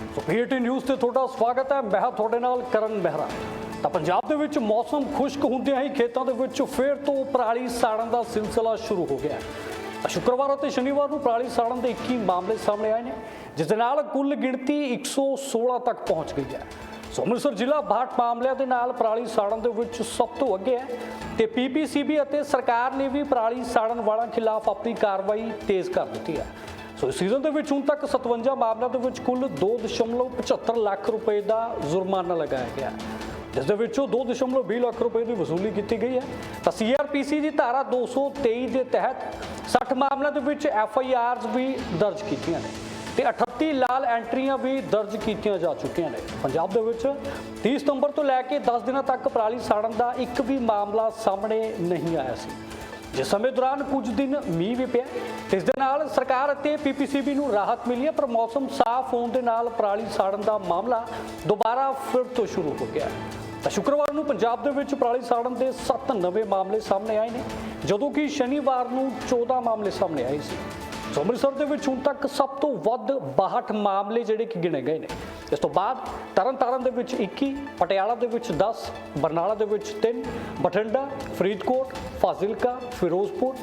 PT news ਤੇ ਤੁਹਾਡਾ ਸਵਾਗਤ ਹੈ। ਮੈਂ ਹਾਂ ਤੁਹਾਡੇ ਨਾਲ ਕਰਨ ਮਹਿਰਾ ਤਾਂ ਪੰਜਾਬ ਦੇ ਵਿੱਚ ਮੌਸਮ ਖੁਸ਼ਕ ਹੁੰਦਿਆਂ ਹੀ ਖੇਤਾਂ ਦੇ ਵਿੱਚ ਫੇਰ ਤੋਂ ਪਰਾਲੀ ਸਾੜਨ ਦਾ ਸਿਲਸਿਲਾ ਸ਼ੁਰੂ ਹੋ ਗਿਆ ਹੈ। ਸ਼ੁੱਕਰਵਾਰ ਅਤੇ ਸ਼ਨੀਵਾਰ ਨੂੰ ਪਰਾਲੀ ਸਾੜਨ ਦੇ 21 ਮਾਮਲੇ ਸਾਹਮਣੇ ਆਏ ਨੇ, ਜਿਸ ਦੇ ਨਾਲ ਕੁੱਲ ਗਿਣਤੀ 116 ਤੱਕ ਪਹੁੰਚ ਗਈ ਹੈ। ਸੋ ਅੰਮ੍ਰਿਤਸਰ ਜ਼ਿਲ੍ਹਾ 62 ਮਾਮਲਿਆਂ ਦੇ ਨਾਲ ਪਰਾਲੀ ਸਾੜਨ ਦੇ ਵਿੱਚ ਸਭ ਤੋਂ ਅੱਗੇ ਹੈ ਤੇ ਪੀਪੀਸੀਬੀ ਅਤੇ ਸਰਕਾਰ ਨੇ ਵੀ ਪਰਾਲੀ ਸਾੜਨ ਵਾਲਿਆਂ ਖਿਲਾਫ ਆਪਣੀ ਕਾਰਵਾਈ ਤੇਜ਼ ਕਰ ਦਿੱਤੀ ਹੈ। ਸੋ ਇਸ ਸੀਜ਼ਨ ਦੇ ਵਿੱਚ ਹੁਣ ਤੱਕ 57 ਮਾਮਲਿਆਂ ਦੇ ਵਿੱਚ ਕੁੱਲ 2.75 ਲੱਖ ਰੁਪਏ ਦਾ ਜੁਰਮਾਨਾ ਲਗਾਇਆ ਗਿਆ ਜਿਸ ਦੇ ਵਿੱਚੋਂ 2.20 ਲੱਖ ਰੁਪਏ ਦੀ ਵਸੂਲੀ ਕੀਤੀ ਗਈ ਹੈ। ਤਾਂ ਸੀਆਰਪੀਸੀ ਦੀ ਧਾਰਾ 223 ਦੇ ਤਹਿਤ 60 ਮਾਮਲਿਆਂ ਦੇ ਵਿੱਚ ਐਫਆਈਆਰਸ ਵੀ ਦਰਜ ਕੀਤੀਆਂ ਨੇ ਤੇ 38 ਲਾਲ ਐਂਟਰੀਆਂ ਵੀ ਦਰਜ ਕੀਤੀਆਂ ਜਾ ਚੁੱਕੀਆਂ ਨੇ। ਪੰਜਾਬ ਦੇ ਵਿੱਚ 30 ਸਤੰਬਰ ਤੋਂ ਲੈ ਕੇ 10 ਦਿਨਾਂ ਤੱਕ ਪਰਾਲੀ ਸਾੜਨ ਦਾ ਇੱਕ ਵੀ ਮਾਮਲਾ ਸਾਹਮਣੇ ਨਹੀਂ ਆਇਆ ਸੀ। ਜਿਸ ਸਮੇਂ ਦੌਰਾਨ ਕੁਝ ਦਿਨ ਮੀਂਹ ਵੀ ਪਿਆ, ਇਸ ਦੇ ਨਾਲ ਸਰਕਾਰ ਅਤੇ ਪੀਪੀਸੀਬੀ ਨੂੰ ਰਾਹਤ ਮਿਲੀ ਹੈ, ਪਰ ਮੌਸਮ ਸਾਫ਼ ਹੋਣ ਦੇ ਨਾਲ ਪਰਾਲੀ ਸਾੜਨ ਦਾ ਮਾਮਲਾ ਦੁਬਾਰਾ ਫਿਰ ਤੋਂ ਸ਼ੁਰੂ ਹੋ ਗਿਆ ਤਾਂ ਸ਼ੁੱਕਰਵਾਰ ਨੂੰ ਪੰਜਾਬ ਦੇ ਵਿੱਚ ਪਰਾਲੀ ਸਾੜਨ ਦੇ 7 ਨਵੇਂ ਮਾਮਲੇ ਸਾਹਮਣੇ ਆਏ ਨੇ, ਜਦੋਂ ਕਿ ਸ਼ਨੀਵਾਰ ਨੂੰ 14 ਮਾਮਲੇ ਸਾਹਮਣੇ ਆਏ ਸੀ। ਸੋ ਅੰਮ੍ਰਿਤਸਰ ਦੇ ਵਿੱਚ ਹੁਣ ਤੱਕ ਸਭ ਤੋਂ ਵੱਧ 62 ਮਾਮਲੇ ਜਿਹੜੇ ਕਿ ਗਿਣੇ ਗਏ ਨੇ। ਇਸ ਤੋਂ ਬਾਅਦ ਤਰਨਤਾਰਨ ਦੇ ਵਿੱਚ 21 ਪਟਿਆਲਾ ਦੇ ਵਿੱਚ 10 ਬਰਨਾਲਾ ਦੇ ਵਿੱਚ 3 ਬਠਿੰਡਾ, ਫਰੀਦਕੋਟ, ਫਾਜ਼ਿਲਕਾ, ਫਿਰੋਜ਼ਪੁਰ